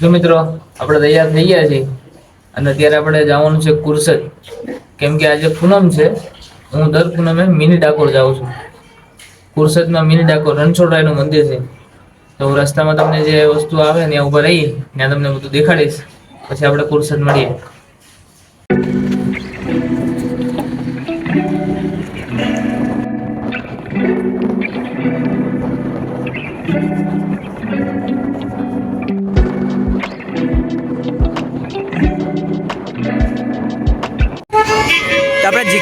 જો મિત્રો, આપણે તૈયાર થઈ ગયા છીએ અને અત્યારે આપણે જવાનું છે કુરસદ. કેમ કે આજે પૂનમ છે, હું દર પૂનમે મિની ડાકોર જાઉં છું. કુરસદમાં મિની ડાકોર, રણછોડરાયનું મંદિર છે. તો હું રસ્તામાં તમને જે વસ્તુ આવે ત્યાં ઊભા રહીએ ત્યાં તમને બધું દેખાડીશ. પછી આપણે કુરસદ મળીએ.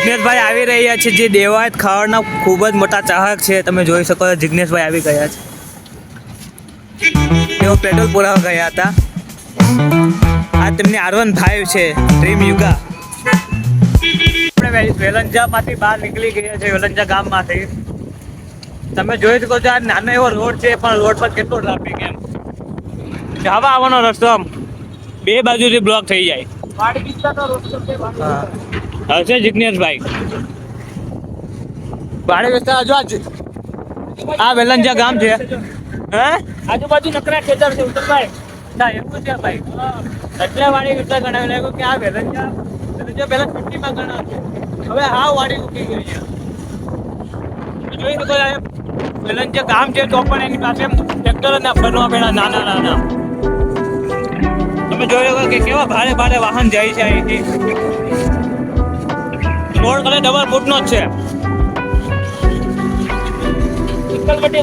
જિજ્ઞેશભાઈ આવી રહ્યા છે. જે દેવાયત ખાવાના ખૂબ જ મોટા ચાહક છે. તમે જોઈ શકો છો જિજ્ઞેશભાઈ આવી ગયા છે. તેઓ પેટ્રોલ પુરાવા ગયા હતા. આ તેમની આર વન ફાઈવ છે. ડ્રીમ યુગા આપણે વેલંજામાંથી બહાર નીકળી ગયા છે વેલંજા ગામમાંથી. તમે જોઈ શકો છો આ નાનો એવો રોડ છે પણ રોડ પર કેટલો ટ્રાફિક એમ. જવા આવવાનો રસ્તો આમ. બે બાજુથી બ્લોક થઈ જાય. હશે જિજ્ઞેશભાઈ. ભાડે વિસ્તાર આજ આ વેલંજા ગામ છે. હે? આજુબાજુ નકરા ખેતર છે ઉત્તરભાઈ ના એવું છે ભાઈ. એટલે વાડી વિસ્તાર ગણાવી. લાગ્યો કે આ વેલંજા વેલંજા પહેલા ગણાવતું હવે આ વાડી ઉઠી ગઈ છે. જોઈ શકો વેલંજા ગામ છે તો પણ એની પાસે ટ્રેક્ટર ના બનવા પેલા નાના નાના. તમે જોઈ શકો કે કેવા ભારે ભારે વાહન જાય છે અહીંથી. રોડ કલે ડબલ ફૂટનો જ છે.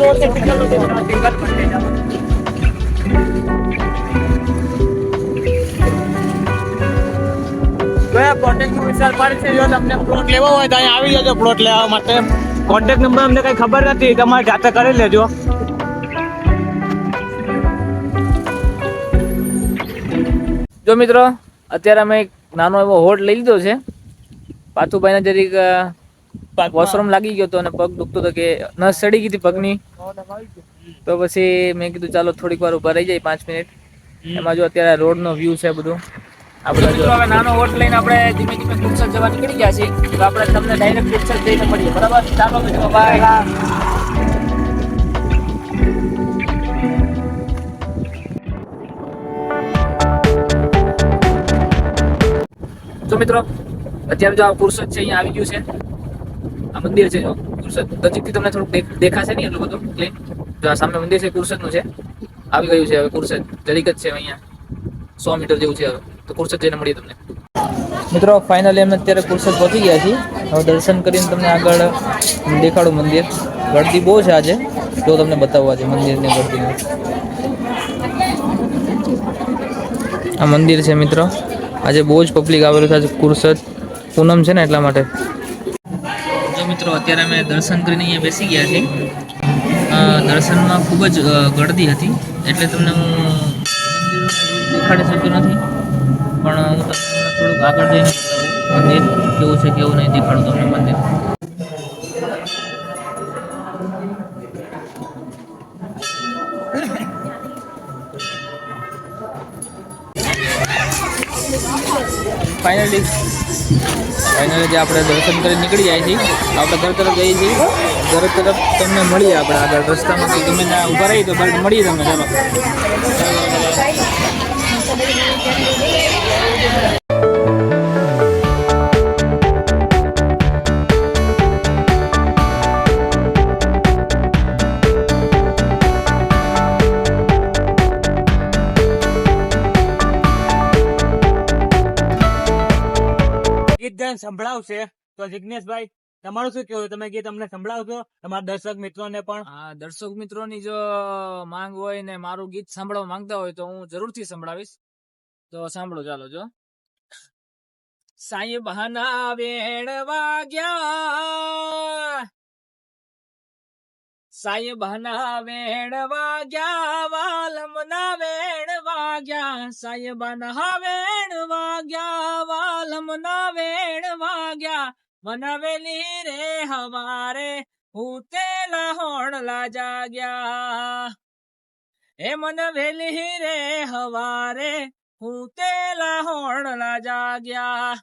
રોડ જો તમને પ્લોટ લેવો હોય તો અહીંયા આવી જજો પ્લોટ લેવા માટે. કોન્ટેક્ટ નંબર અમને કઈ ખબર નથી તમારે જાતે કરી લેજો. જો મિત્રો અત્યારે અમે એક નાનો એવો હોટ લઈ લીધો છે. પાથુભાઈને જરીક વોશરૂમ લાગી ગયો હતો અને પગ દુખતો હતો કે નસ ચડી ગઈ હતી પગની. તો પછી મેં કીધું ચાલો થોડીક વાર ઊભા રહી જાય પાંચ મિનિટ. એમાં જો અત્યારે રોડનો વ્યૂ છે બધું. આપણે જો હવે નાનો હોટ લઈને આપણે ધીમે ધીમે જવા નીકળી ગયા છીએ. તો આપણે તમને ડાયરેક્ટ કુરસદ જઈને મળીએ. બરાબર? ચાલો મિત્રો બાય તો મિત્રો અત્યારે જો આ કુરસદ છે, અહીંયા આવી ગયું છે. આ મંદિર છે, જો. કુરસદ નજીકથી તમને થોડુંક દેખ- દેખાશે નહીં એટલું બધું ક્લીન જો આ સામે મંદિર છે કુરસદનું છે. આવી ગયું છે હવે કુરસદ જરીક જ છે અહીંયા. સો મીટર જેવું છે હવે. તો કુરસદ જઈને મળીએ તમને. મિત્રો ફાઇનલી અમે અત્યારે કુરસદ પહોંચી ગયા છીએ. હવે દર્શન કરીને તમને આગળ દેખાડું મંદિર. ગળદી બહુ છે આજે. જો તમને બતાવવા છે મંદિરની ગળદીને આ મંદિર છે, મિત્રો. આજે બહુ જ પબ્લિક આવેલું છે, આજે કુરસદ પૂનમ છે ને એટલા માટે. જો મિત્રો, અત્યારે અમે દર્શન કરીને અહીંયા બેસી ગયા છીએ. દર્શનમાં ખૂબ જ ગળદી હતી. એટલે તમને હું દેખાડી શક્યો નથી. પણ હું તમને થોડુંક આગળ જઈને મંદિર કેવું છે, કેવું નહીં, દેખાડું તમને મંદિર. ફાઇનલી ફાઇનલી જે આપણે દર્શન કરી નીકળી જાય છીએ. આપણે ઘર તરફ જઈએ છીએ. ઘર તરફ તમને મળીએ આપણે આગળ. રસ્તામાં કંઈ ગમે ત્યાં ઊભા રહીએ તો બરાબર મળીએ તમને. ચાલો. ગાયન સંભળાવશે. તો જિજ્ઞેશભાઈ તમારું શું કેવું તમે ગીત અમને સંભળાવશો, તમારા દર્શક મિત્રોને પણ. હા, દર્શક મિત્રોની જો માંગ હોય ને મારું ગીત સાંભળવા માંગતા હોય તો હું જરૂરથી સંભળાવીશ. તો સાંભળો, ચાલો, જો. સાહેબ હના વેણ વાગ્યા. સાહેબ હના વેણ વાગ્યા વાલમ ના વેણ વાગ્યા સાહેબ ના વેણ વાગ્યા વાલમ ના વેણ વાગ્યા મનવેલી રે હવારે ઉતેલા હોણલા જાગ્યા. એ મન વેલી રે હવારે ઉતેલા હોણલા જાગ્યા.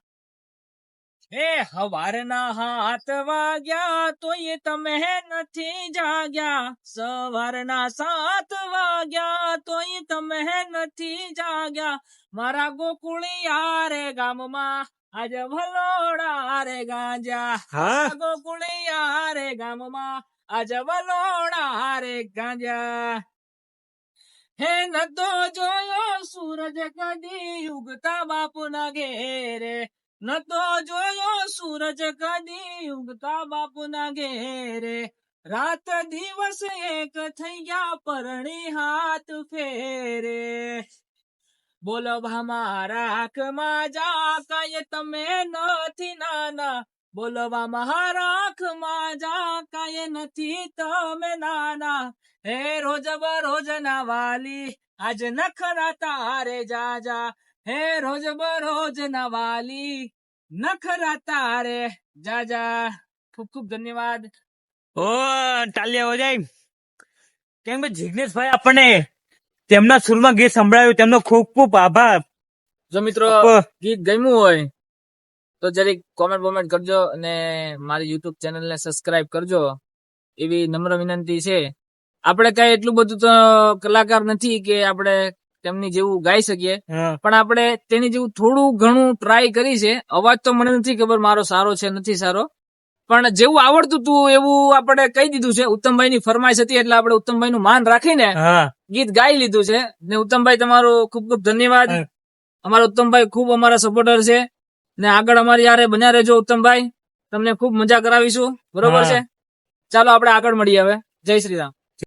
એ હવારના હાથ વાગ્યા તોય તમે નથી જાગ્યા. સવારના સાત વાગ્યા તોય તમે નથી જાગ્યા. મારા ગોકુળિયા રે ગામમાં આજે ભલોડા રે ગાંજા. હા? ગોકુળિયા રે ગામમાં આજે ભલોડા રે ગાંજા. હે નતો જોયો સૂરજ કદી ઉગતા બાપુના ઘેરે. નતો જોયો સૂરજ કદી ઉગતા બાપુના ઘેરે રાત દિવસ એક થઈ ગયા પરણી હાથ ફેરે બોલો મારા આંખમાં જા કાંઈ તમે નથી નાના બોલવા મહારાખમાં જા કાંઈ નથી તમે નાના હે રોજ બરોજ ના વાલી આજ નખરા તારે જા જા હે રોજ બરોજ નવાલી નખરા તારે જા જા. ખૂબ ખૂબ ધન્યવાદ. ઓ તાલિયા હો જાય કેમ કે જિગ્નેશભાઈ આપણને તેમના સુરમાં ગીત સંભળાયું તેમનો ખૂબ ખૂબ આભાર. જો મિત્રો ગીત ગમ્યું હોય તો જરીક કોમેન્ટ બોમેન્ટ કરજો અને મારી યુટ્યુબ ચેનલને સબસ્ક્રાઇબ કરજો. એવી નમ્ર વિનંતી છે. આપણે કઈ એટલું બધું તો કલાકાર નથી કે આપણે તેમની જેવું ગાઈ શકીએ. પણ આપણે તેની જેવું થોડું ઘણું ટ્રાય કરી છે. અવાજ તો મને નથી ખબર મારો સારો છે નથી સારો. પણ જેવું આવડતું હતું એવું આપણે કહી દીધું છે. ઉત્તમભાઈ ની ફરમાઈશ હતી એટલે આપણે ઉત્તમભાઈ નું માન રાખીને ગીત ગાઈ લીધું છે. ને ઉત્તમભાઈ તમારો ખૂબ ખૂબ ધન્યવાદ. અમારા ઉત્તમભાઈ ખૂબ અમારા સપોર્ટર છે. ને આગળ અમારી યારે બન્યા રહેજો ઉત્તમભાઈ. તમને ખૂબ મજા કરાવીશું. બરોબર છે? ચાલો આપણે આગળ મળીએ હવે. જય શ્રી રામ.